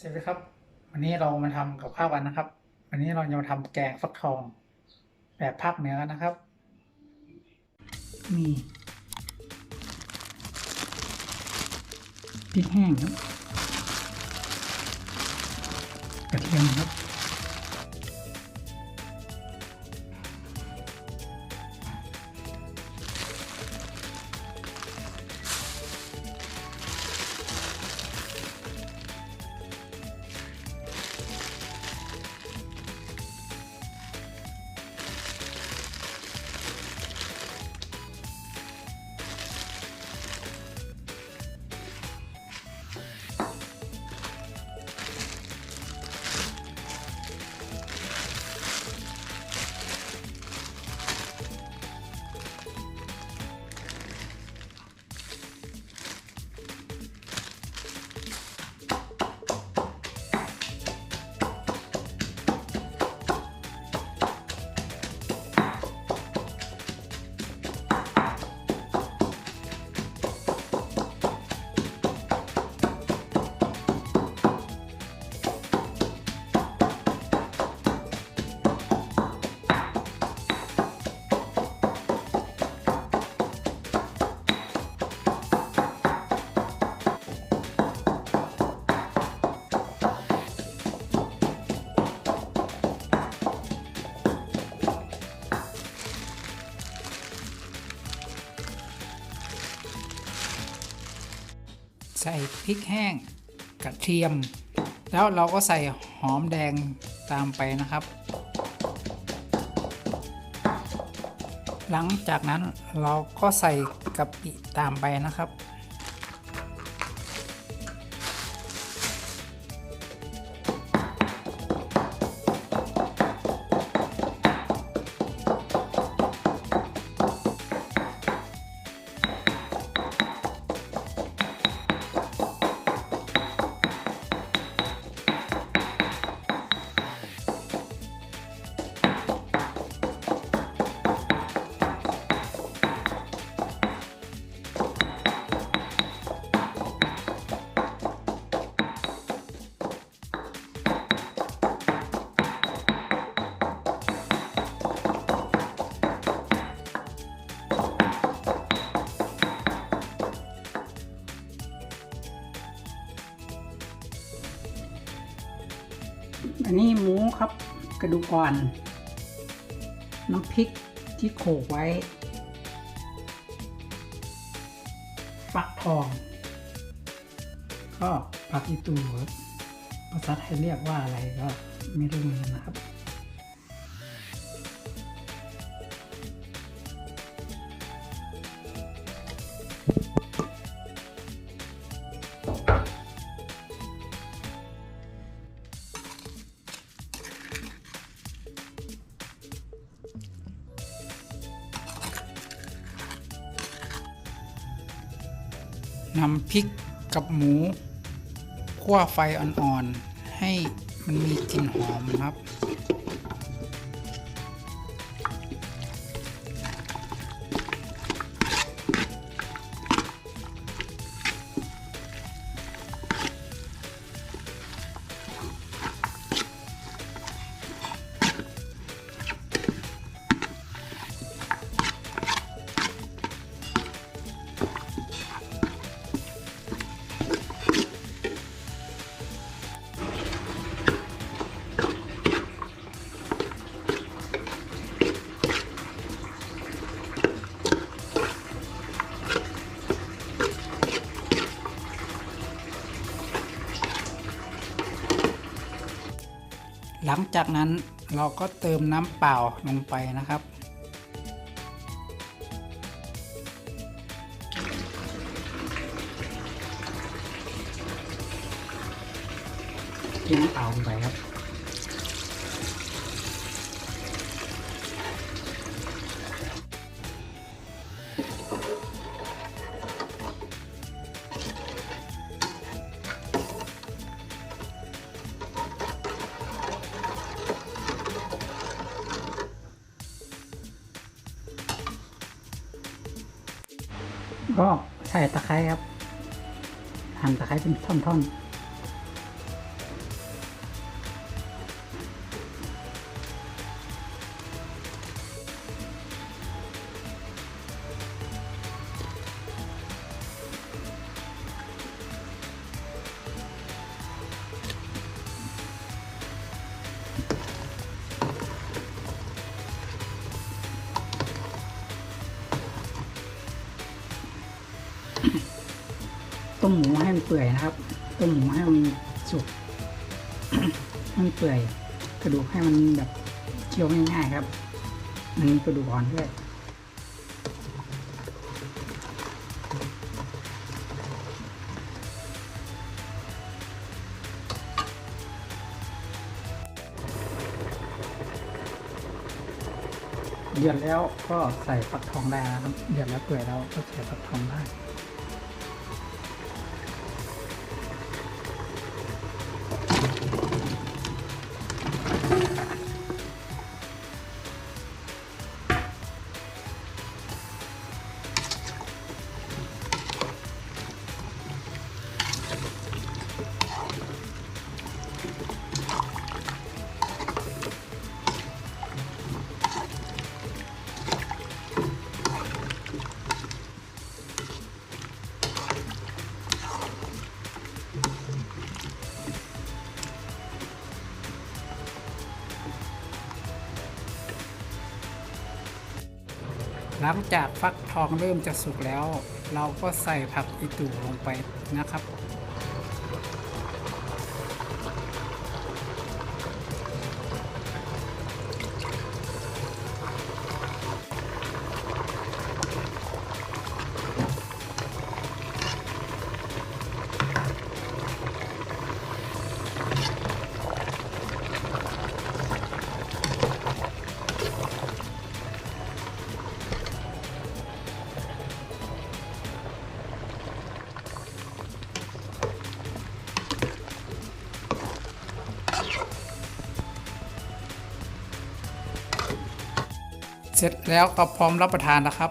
สวัสดีครับ วันนี้เรามาทำกับข้าวกันนะครับ วันนี้เราจะมาทำแกงฟักทอง แบบภาคเหนือนนะครับ มีพริกแห้งครับกระเทียมครับ พริกแห้งกระเทียม แล้วเราก็ใส่หอมแดงตามไปนะครับ หลังจากนั้นเราก็ใส่กะปิตามไปนะครับ อันนี้หมูครับกระดูกอ่อน น้ำพริกที่โขลกไว้ ฟักทอง ก็ผักอีตูครับภาษาไทยเรียกว่าอะไรก็ไม่รู้เหมือนกันนะครับ นำพริกกับหมูคั่วไฟอ่อนๆ ให้มันมีกลิ่นหอมนะครับ หลังจากนั้นเราก็เติมน้ำเปล่าลงไปนะครับที่น้ำเปล่าลงไปครับ ก็ใส่ตะไคร้ครับหั่นตะไคร้เป็นท่อนๆ ต้มหมูให้มันเปื่อยนะครับ ต้มหมูให้มันสุกให้มันเปื่อย กระดูกให้มันแบบเคี้ยวง่ายๆครับ มันมีกระดูกอ่อนด้วยเดือดแล้วก็ใส่ฟักทองได้นะครับเดือดแล้วเปื่อยแล้วก็ใส่ฟักทองได้ หลังจากฟักทองเริ่มจะสุกแล้ว เราก็ใส่ผักอีตูลงไปนะครับ เสร็จแล้วก็พร้อมรับประทานนะครับ